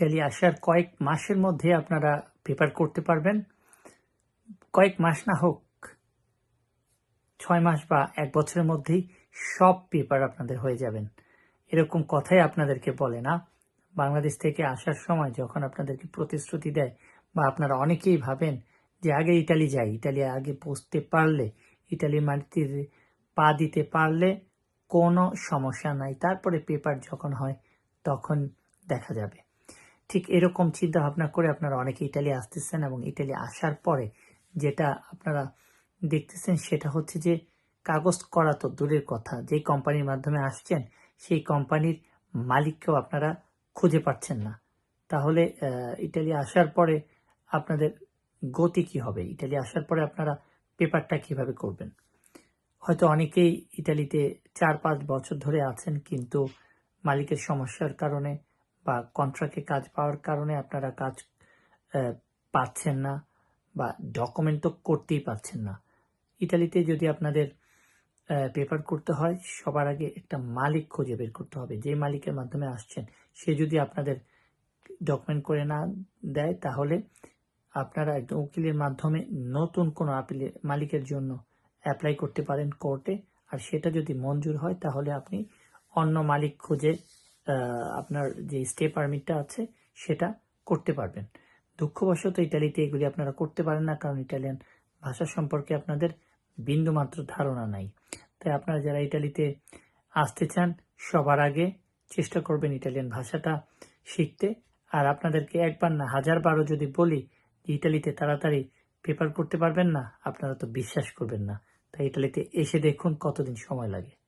Italy আসার কয়েক মাসের মধ্যে আপনারা পেপার করতে পারবেন। কয়েক মাস না হোক, ছয় মাস বা এক বছরের মধ্যেই সব পেপার আপনাদের হয়ে যাবেন। এরকম কথাই আপনাদেরকে বলে না। বাংলাদেশ থেকে আসার সময় যখন আপনাদেরকে প্রতিশ্রুতি দেয় বা আপনারা অনেকেই ভাবেন যে আগে ইটালি যাই, ইটালি আগে পৌঁছতে পারলে, ইটালির মাটিতে পা দিতে পারলে কোনো সমস্যা নাই। তারপরে পেপার যখন হয় তখন দেখা যাবে। ঠিক এরকম চিন্তা ভাবনা করে আপনারা অনেকে ইটালি আসতেছেন এবং ইটালি আসার পরে যেটা আপনারা দেখতেছেন সেটা হচ্ছে যে কাগজ করা তো দূরের কথা। যে কোম্পানির মাধ্যমে আসছেন, সেই কোম্পানির মালিককেও আপনারা খুঁজে পাচ্ছেন না। তাহলে ইটালি আসার পরে আপনাদের গতি কি হবে? ইটালি আসার পরে আপনারা পেপারটা কীভাবে করবেন? হয়তো অনেকেই ইটালিতে চার পাঁচ বছর ধরে আছেন, কিন্তু মালিকের সমস্যার কারণে বা কন্ট্রাক্টে কাজ পাওয়ার কারণে আপনারা কাজ পাচ্ছেন না বা ডকুমেন্ট তো করতেই পারছেন না। ইটালিতে যদি আপনাদের পেপার করতে হয়, সবার আগে একটা মালিক খুঁজে বের করতে হবে। যে মালিকের মাধ্যমে আসছেন, সে যদি আপনাদের ডকুমেন্ট করে না দেয়, তাহলে আপনারা একজন উকিলের মাধ্যমে নতুন কোনো আপিলের মালিকের জন্য অ্যাপ্লাই করতে পারেন কোর্টে আর সেটা যদি মঞ্জুর হয়, তাহলে আপনি অন্য মালিক খুঁজে আপনার যে স্টে পারমিটটা আছে, সেটা করতে পারবেন। দুঃখবশত ইটালিতে এগুলি আপনারা করতে পারেন না, কারণ ইটালিয়ান ভাষা সম্পর্কে আপনাদের বিন্দুমাত্র ধারণা নাই। তাই আপনারা যারা ইটালিতে আসতে চান, সবার আগে চেষ্টা করবেন ইটালিয়ান ভাষাটা শিখতে। আর আপনাদেরকে একবার না হাজার বারো যদি বলি যে ইটালিতে তাড়াতাড়ি পেপার করতে পারবেন না, আপনারা তো বিশ্বাস করবেন না। তাই ইটালিতে এসে দেখুন কতদিন সময় লাগে।